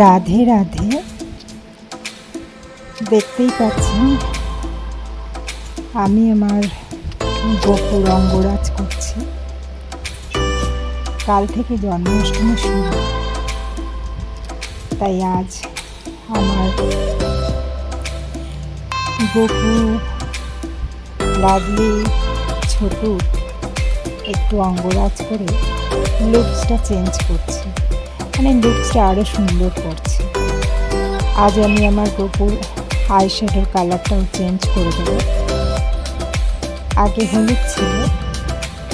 রাধে রাধে। দেখতেই পাচ্ছেন, আমি আমার গোপুর অঙ্গরাজ করছি। কাল থেকে জন্মাষ্টমী শুরু। তাই আজ আমার গোপু লাভলি ছোটু একটু অঙ্গরাজ করে লুকসটা চেঞ্জ করছি। মানে লুকসটা আরও সুন্দর করছি। আজ আমি আমার গোপুর আই শ্যাডোর কালারটাও চেঞ্জ করে দেবো। আগে হলুদ ছিল,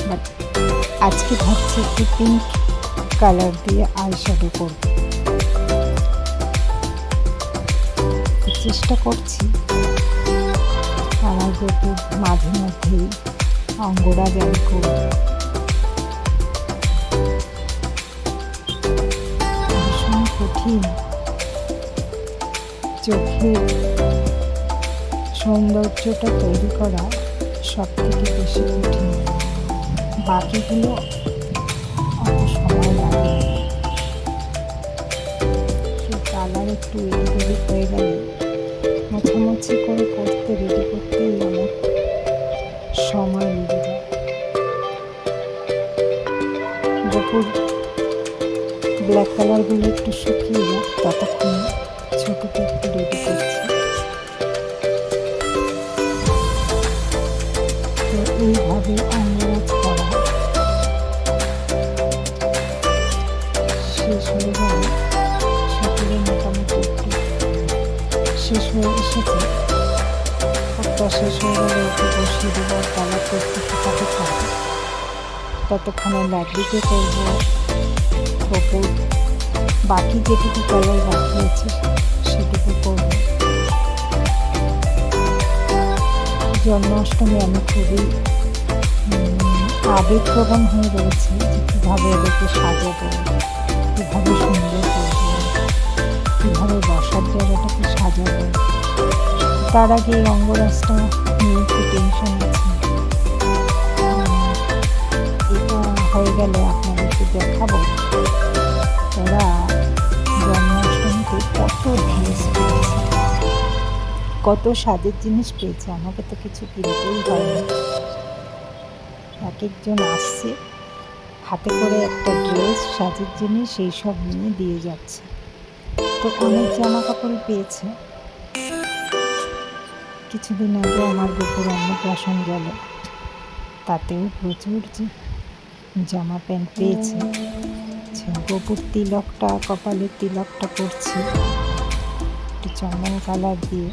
বাট আজকে ভাবছি একটু পিঙ্ক কালার দিয়ে আই শ্যাডো করব চেষ্টা করছি। আমার গোপুর মাঝে মধ্যেই অঙ্গরাজ আমি করব কঠিন চোখের সৌন্দর্যটা তৈরি করা সব থেকে বেশি কঠিন বাকিগুলো অত সময় লাগে। কালার একটু এদিক হয়ে গেলে মোছামুছি করে করতে রেডি করতেই ব্ল্যাক কালারগুলো একটু শুকিয়ে যায়, ততক্ষণ ছোটোকে একটু রেডি করছি। এইভাবে অঙ্গরাজ করা। শেষ হয়ে গেলে। সকলে মোটামুটি একটু শেষ হয়ে এসেছে। শেষ হয়ে গেলে একটু বসিয়ে দেবো আর ততক্ষণে করব কপুর বাকি যেটুকু কালার বাকি আছে, সেটুকু করব। জন্মাষ্টমী আমি খুবই আবেগপ্রবণ হয়ে রয়েছে যে কীভাবে এদেরকে সাজাবো, কীভাবে সুন্দর করব, কীভাবে বসার জায়গাটাকে সাজাবো। তার আগে এই অঙ্গরাজটা নিয়ে একটু টেনশন আছে। এটা হয়ে গেলে আপনাদেরকে দেখাবো। ওরা জন্মাষ্টমীতে কত ড্রেস পেয়েছে কত স্বাদের জিনিস পেয়েছে, আমাকে তো কিছু কিনতেই হয়নি। এক একজন আসছে, হাতে করে একটা ড্রেস সাজের জিনিস, সেই সব নিয়ে দিয়ে যাচ্ছে। তো অনেক জামা কাপড় পেয়েছে। কিছুদিন আগে আমার গোপুর অন্নপ্রাশন গেল। তাতেও প্রচুর জামা প্যান্ট পেয়েছে। গোপুর তিলকটা কপালের তিলকটা করছি একটু চন্দন কালার দিয়ে।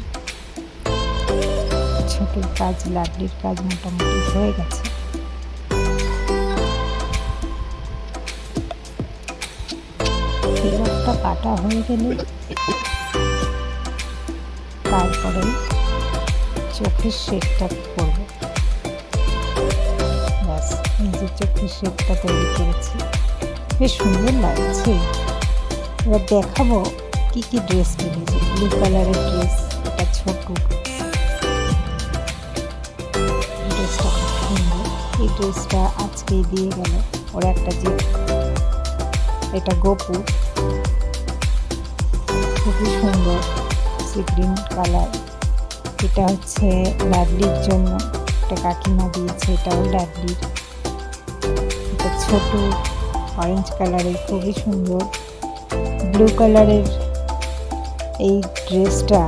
ছোটোর কাজ লাডলির কাজ মোটামুটি হয়ে গেছে। তিলকটা কাটা হয়ে গেলে তারপরে চোখের শেডটা করব যে চোখের শেডটা তৈরি করেছি। বেশ সুন্দর লাগছে। এবার দেখাবো কি কি ড্রেস কিনেছি। ব্লু কালারের ড্রেস এটা ছোট ড্রেসটা সুন্দর। এই ড্রেসটা আজকেই দিয়ে গেল। ওর একটা যে এটা গোপুর খুবই সুন্দর সি গ্রিন কালার। এটা হচ্ছে লাডলির জন্য। একটা কাকিমা দিয়েছে, এটাও লাডলির। ছোট অরেঞ্জ কালারের খুবই সুন্দর। ব্লু কালারের এই ড্রেসটা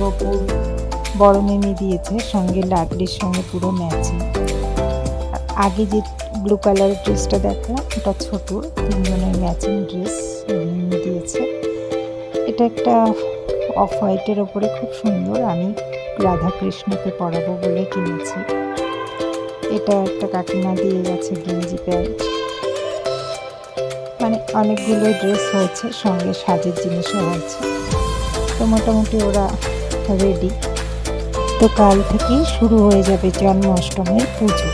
গোপুর বড় মেমি দিয়েছে, সঙ্গে লাডলির সঙ্গে পুরো ম্যাচিং আগে যে ব্লু কালারের ড্রেসটা দেখলাম, ওটা ছোট, তিনজনের ম্যাচিং ড্রেস মিমি দিয়েছে। এটা একটা অফ হোয়াইটের ওপরে খুব সুন্দর, আমি রাধা কৃষ্ণকে পরাবো বলে কিনেছি। এটা একটা কাকিমা দিয়ে গেছে গেঞ্জি প্যান্ট। মানে অনেকগুলো ড্রেস হয়েছে, সঙ্গে সাজের জিনিসও হয়েছে। তো মোটামুটি ওরা রেডি তো কাল থেকেই শুরু হয়ে যাবে জন্মাষ্টমীর পুজো।